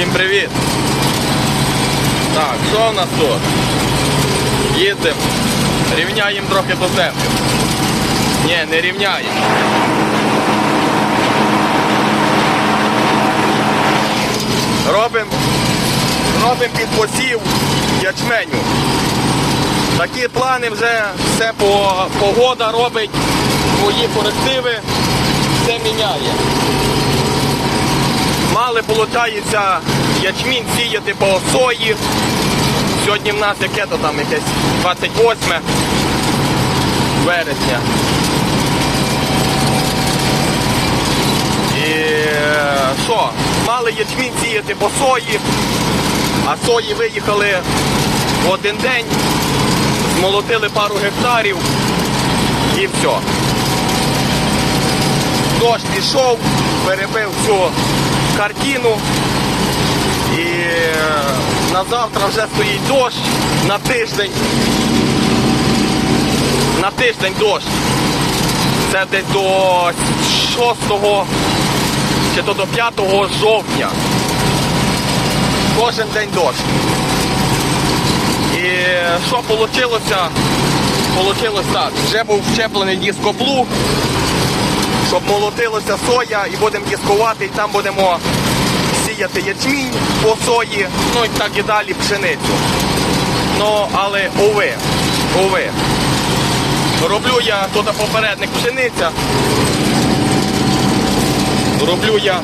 Всім привіт! Так, що у нас тут? Їздимо, рівняємо трохи ту землю. Ні, не рівняємо. Робимо робим під посів ячменю. Такі плани вже все по, погода робить свої корективи, все міняє. Мали, виходить, ячмінь сіяти по сої. Сьогодні в нас яке то там якесь 28 вересня. І що? Мали ячмінь сіяти по сої, а сої виїхали в один день, змолотили пару гектарів і все. Дощ пішов, перебив всю картину. І е, на завтра вже стоїть дощ на тиждень. На тиждень дощ. Це десь до 6 чи то до 5 жовтня. Кожен день дощ. І що вийшло? Получилось так. Вже був вчеплений дископлуг, щоб молотилося соя і будемо дискувати, і там будемо сіяти ячмінь по сої, ну і так і далі пшеницю. Ну, але уви, уви. Роблю я тут попередник пшениця. Роблю я.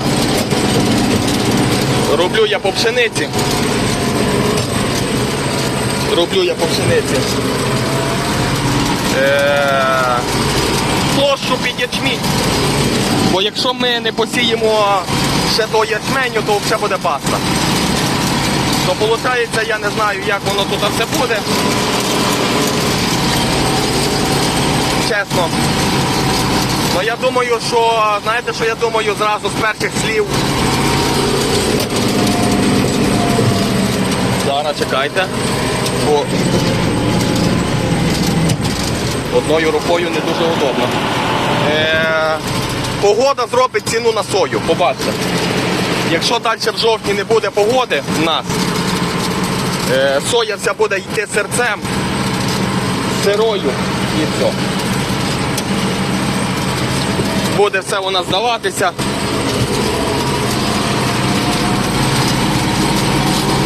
Роблю я по пшениці. Роблю я по пшениці. Е, площу під ячмінь. Бо якщо ми не посіємо ще до ячменю, то все буде паста. То виходить, я не знаю, як воно тут все буде. Чесно. Ну я думаю, що, знаєте, що я думаю зразу з перших слів. Зараз чекайте. Бо одною рукою не дуже удобно. Е, погода зробить ціну на сою, побачите. Якщо далі в жовтні не буде погоди в нас, е, соя вся буде йти серцем, сирою і все. Буде все нас здаватися.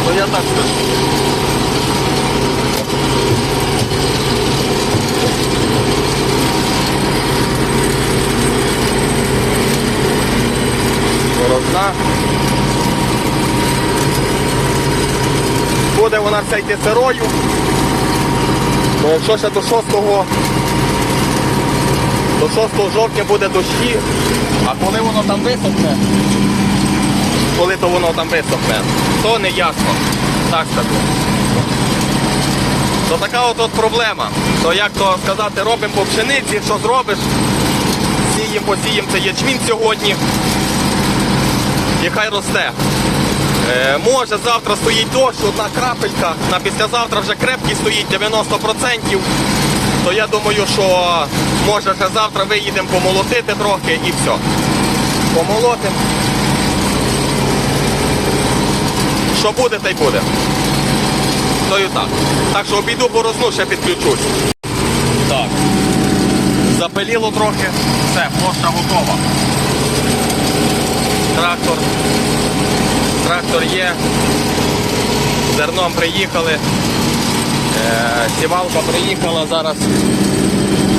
Ну я так скажу. Борозна. Буде вона вся йти сирою. Бо якщо ще до 6 до 6 жовтня буде дощі, а коли воно там висохне, коли то воно там висохне, то не ясно. Так скажу. То така от, от проблема. То як то сказати, робимо по пшениці, що зробиш, сіємо, посіємо це ячмінь сьогодні. І хай росте. Е, може завтра стоїть дощ, одна крапелька, на післязавтра вже крепкий стоїть 90%. То я думаю, що може ще завтра виїдемо помолотити трохи і все. Помолотимо. Що буде, та й буде. То і так. Так що обійду борозну, ще підключусь. Так. Запиліло трохи. Все, площа готова. Трактор. Трактор є. Зерном приїхали. Е, Сівалка приїхала зараз.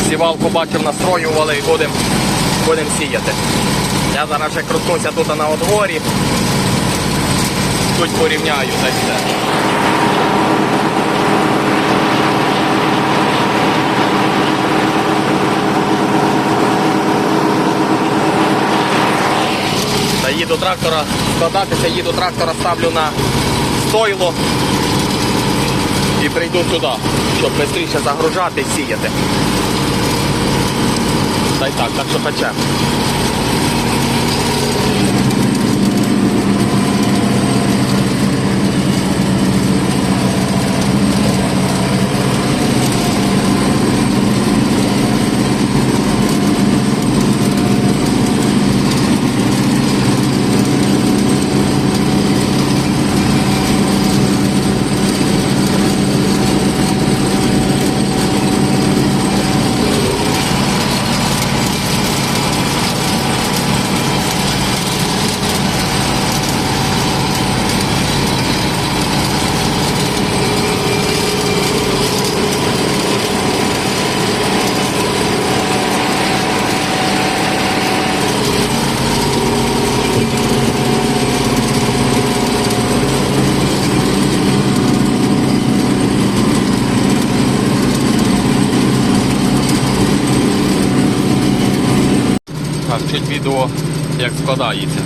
Сівалку бачив, настроювали і будемо будем сіяти. Я зараз ще крутнуся тут на одворі, тут порівняю так все. Їду трактора, складатися, їду трактора, ставлю на стойло і прийду сюди, щоб швидше загружати сіяти. Та й так, так що пече. Чуть відео, як складається.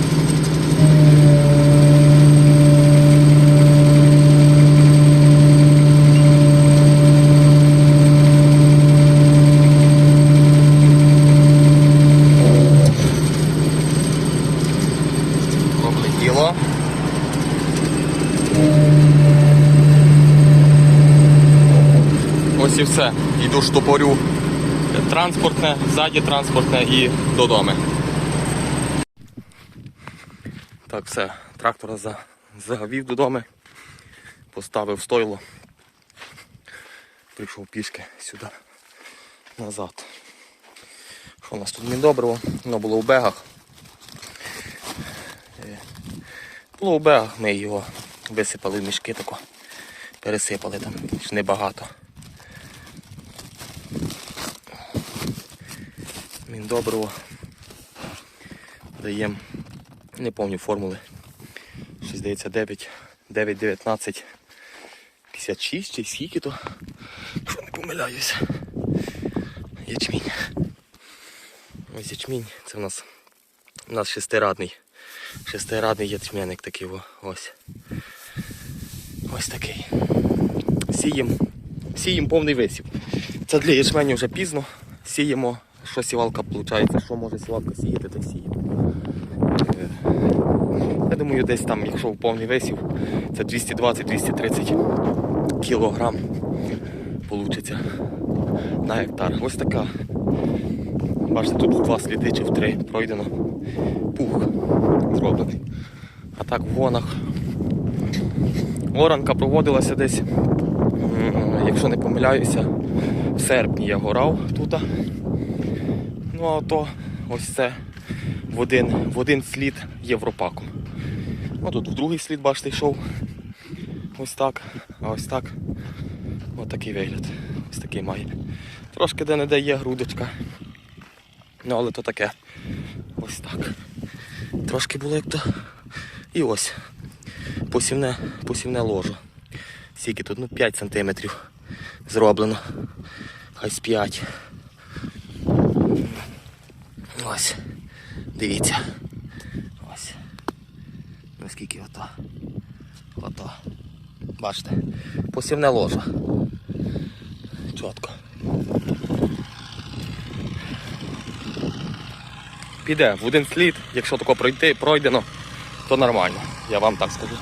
Ось і все. Йду штопорю транспортне, ззаді транспортне і додому. Так, все, трактора за- додому, поставив стойло, прийшов пішки сюди, назад. Що у нас тут недоброго? Воно було в бегах. Е, Було в бегах, ми його висипали в мішки тако, пересипали там, небагато. Міндобриво. Даємо, не пам'ятаю формули. Щось здається 9, 9, 19, 56 чи скільки то. Що не помиляюся. Ячмінь. Ось ячмінь. Це в нас у нас шестирадний. Шестирадний ячменник такий ось. Ось такий. Сіємо. Сіємо повний висів. Це для ячменю вже пізно. Сіємо, що сівалка виходить, що може сівалка сіяти, так сіє. Е, Я думаю, десь там, якщо в повний висів, це 220-230 кілограм вийде на гектар. Ось така. Бачите, тут два сліди чи в три пройдено. Пух зроблений. А так в гонах. Оранка проводилася десь, якщо не помиляюся, в серпні я горав тут. Ну а то ось це в один, в один слід Європаком. Ну тут в другий слід, бачите, йшов. Ось так, а ось так. Ось такий вигляд. Ось такий має. Трошки де-не-де є грудочка. Ну але то таке. Ось так. Трошки було як то. І ось. Посівне, посівне ложо. Скільки тут? Ну 5 сантиметрів зроблено. Хай з 5. Ось. Дивіться. Ось. Наскільки ото. Ото. Бачите. Посівне ложа. Чітко. Піде в один слід, якщо тако пройти, пройдено, то нормально. Я вам так скажу.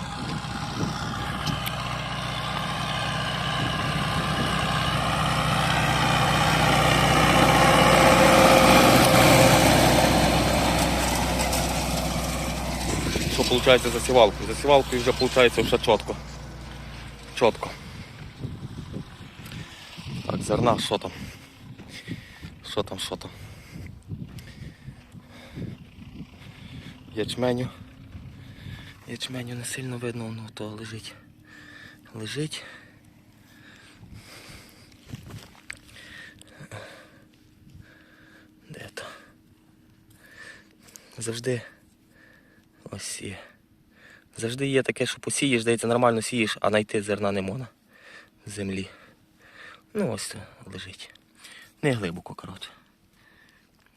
Виходить за сівалкою? За сівалкою вже виходить все чітко. Чітко. Так, зерна, що там? Що там, що там? Ячменю. Ячменю не сильно видно, воно то лежить. Лежить. Де то? Завжди ось є. Завжди є таке, що посієш, здається, нормально сієш, а знайти зерна не можна з землі. Ну ось це лежить. Не глибоко, коротше.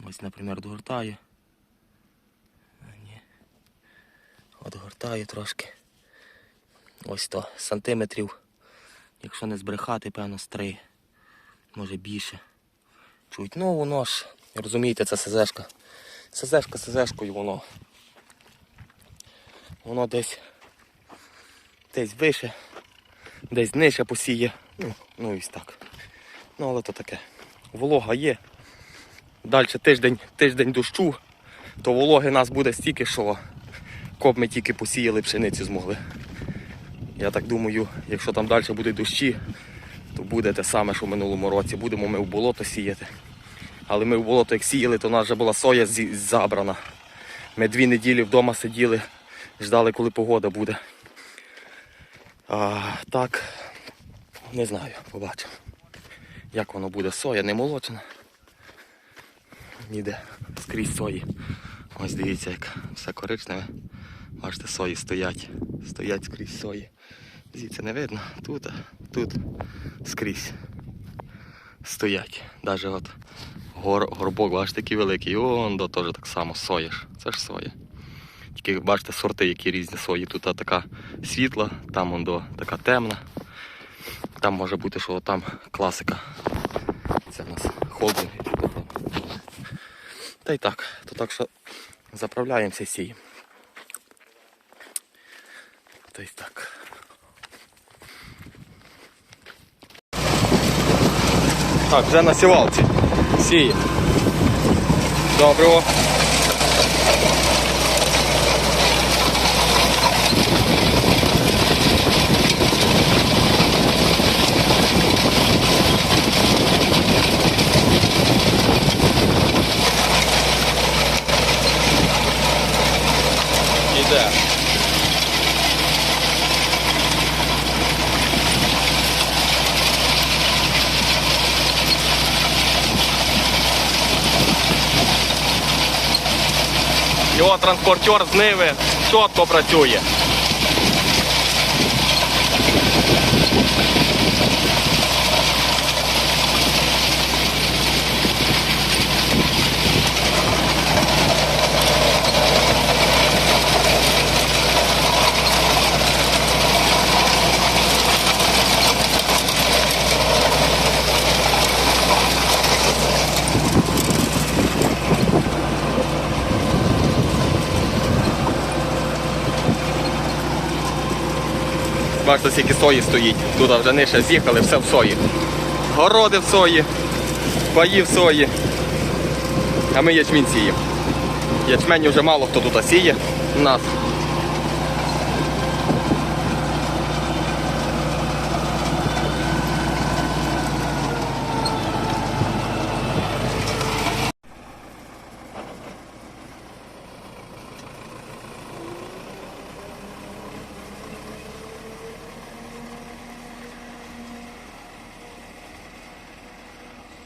Ось, наприклад, догортаю. А, ні. От гортаю трошки. Ось то сантиметрів. Якщо не збрехати, певно, з три. Може більше. Чуть. Ну воно ж, розумієте, це СЗшка. СЗшка СЗшкою воно. Воно десь десь вище, десь нижче посіє. Ну, ну і так. Ну, але то таке. Волога є. Далі тиждень, тиждень дощу, то вологи нас буде стільки, що коп ми тільки посіяли, пшеницю змогли. Я так думаю, якщо там далі буде дощі, то буде те саме, що в минулому році. Будемо ми в болото сіяти. Але ми в болото як сіяли, то в нас вже була соя забрана. Ми дві неділі вдома сиділи, ждали, коли погода буде. А так, не знаю, побачимо. Як воно буде. Соя не молочена. Ніде скрізь сої. Ось дивіться, як все коричневе. Бачите, сої стоять. Стоять скрізь сої. Звідси не видно. Тут, тут скрізь стоять. Навіть от Гор, горбок, бачите, такий великий. Он до теж так само соєш. Це ж соя. Тільки бачите сорти, які різні сої. Тут така світла, там он до така темна. Там може бути, що там класика. Це в нас холдинг. Та й так. То так що заправляємося сіємо. Та й так. Так, вже на сівалці. Сіє. Доброго. Іде. Його транспортер з ними чітко працює. Бачите, скільки сої стоїть. Тут вже нижче з'їхали, все в сої. Городи в сої, паї в сої. А ми ячмінь сіємо. Ячмені вже мало хто тут сіє у нас.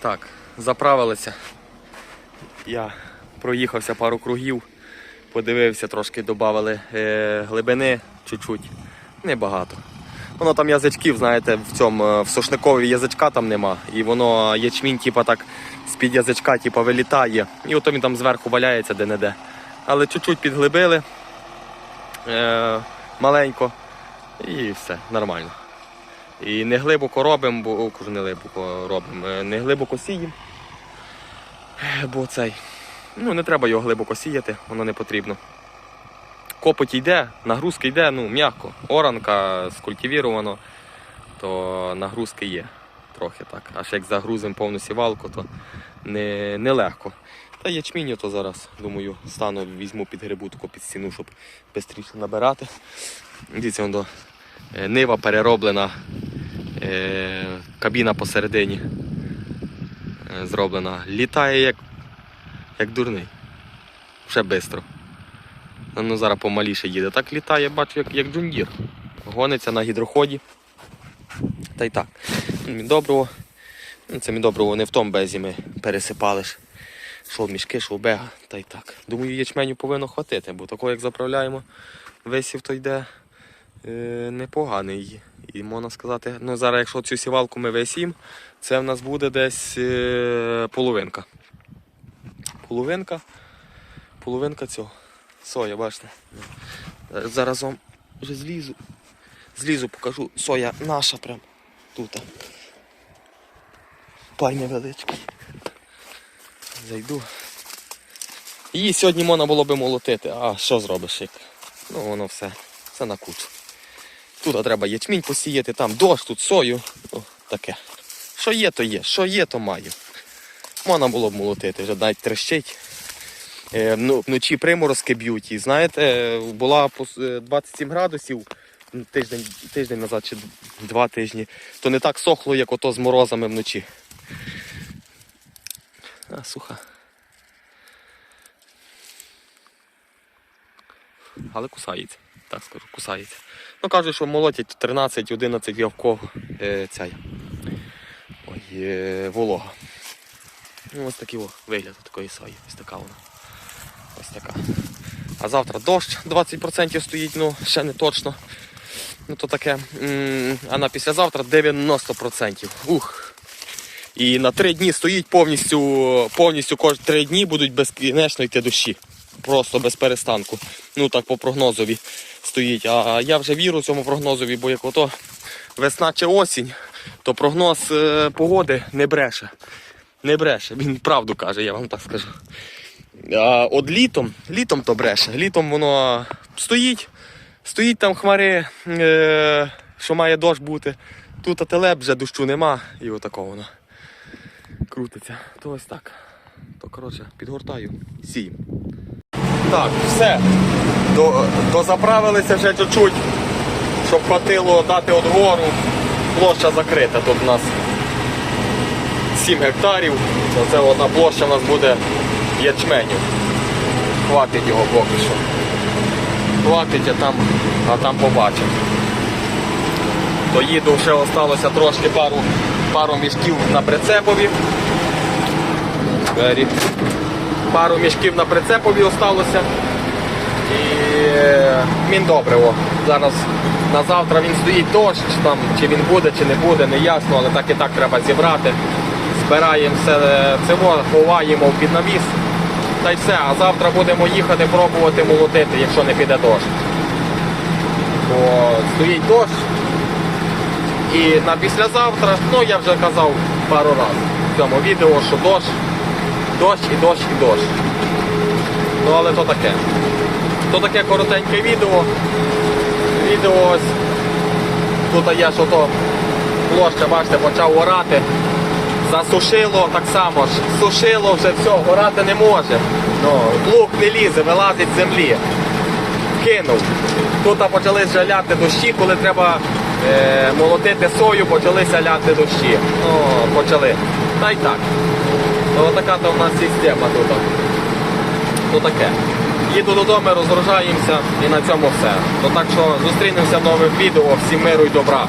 Так, заправилися. Я проїхався пару кругів, подивився, трошки додали е, глибини чуть-чуть. Небагато. Воно там язичків, знаєте, в цьому е, в сошникові язичка там нема. І воно ячмінь, типа так з-під язичка типа, вилітає. І ото він там зверху валяється де-не-де. Але чуть-чуть підглибили е, маленько і все, нормально. І не глибоко робимо, бо кажу, не глибоко робимо, е, не глибоко сіємо. Бо цей. Ну, не треба його глибоко сіяти, воно не потрібно. Копоть йде, нагрузка йде, ну, м'яко. Оранка скультивіровано, то нагрузки є трохи так. Аж як загрузимо повну сівалку, то не, не. Та ячміню то зараз, думаю, стану, візьму під грибутку під стіну, щоб швидше набирати. Дивіться, воно Нива перероблена, е, кабіна посередині е, зроблена. Літає як, як дурний. Ще швидко. Ну, зараз помаліше їде. Так літає, бачу, як, як джундір. Гониться на гідроході. Та й так. Мідобриво. Ну, Це мідобриво не в тому безі ми пересипали ж. Що мішки, що в бега, та й так. Думаю, ячменю повинно хватити, бо такого як заправляємо, висів то йде е, непоганий. І можна сказати, ну зараз, якщо цю сівалку ми висім, це в нас буде десь е, половинка. Половинка. Половинка цього. Соя, бачите. Е, Зараз вам вже злізу. Злізу, покажу. Соя наша прям тут. Пані величкий. Зайду. Її сьогодні можна було би молотити, а що зробиш як? Ну воно все, все на кучу. Тут треба ячмінь посіяти, там дощ, тут сою. О, таке. Що є, то є, що є, то маю. Можна було б молотити, вже навіть трещить. Е, ну, вночі приморозки б'ють. І знаєте, була е, 27 градусів тиждень, тиждень назад чи два тижні, то не так сохло, як ото з морозами вночі. А, суха. Але кусається, так скажу, кусається. Ну кажуть, що молотять 13-11 явков е, цей. Ой, е, волога. Ну, ось такий о, вигляд такої сої. Ось така вона. Ось така. А завтра дощ 20% стоїть, ну ще не точно. Ну то таке. А на післязавтра 90%. Ух. І на три дні стоїть повністю, повністю кожні три дні будуть безкінечно йти дощі. Просто без перестанку. Ну так по прогнозові стоїть. А я вже вірю цьому прогнозові, бо як ото весна чи осінь, то прогноз е, погоди не бреше. Не бреше. Він правду каже, я вам так скажу. А от літом, літом то бреше. Літом воно стоїть, стоїть там хмари, е, що має дощ бути. Тут ателеп вже дощу нема, і отако воно крутиться. То ось так. То коротше, підгортаю, сіємо. Так, все. До, дозаправилися вже чуть-чуть, щоб хватило дати одгору. Площа закрита. Тут у нас 7 гектарів. Оце одна площа у нас буде ячменю. Хватить його поки що. Хватить, а там, а там побачимо. То їду, ще осталося трошки пару, пару мішків на прицепові. Двері. Пару мішків на прицепові осталося. І е, міндобриво. Зараз на завтра він стоїть дощ, там, чи він буде, чи не буде, не ясно, але так і так треба зібрати. Збираємо все е, ховаємо в під навіс. Та й все. А завтра будемо їхати пробувати молотити, якщо не піде дощ. Бо стоїть дощ. І на післязавтра, ну я вже казав пару разів в цьому відео, що дощ, дощ і дощ і дощ. Ну але то таке. То таке коротеньке відео. Відео ось. Тут я що то площа, бачите, почав орати. Засушило так само ж. Сушило вже все, орати не може. Ну, плуг не лізе, вилазить з землі. Кинув. Тут почали ляти дощі, коли треба е, молотити сою, почалися ляти дощі. Ну, почали. Та й так. Ну, така то в нас система тут. Ну таке. Їду додому, розгружаємося і на цьому все. Ну так що зустрінемося в нових відео. Всім миру і добра.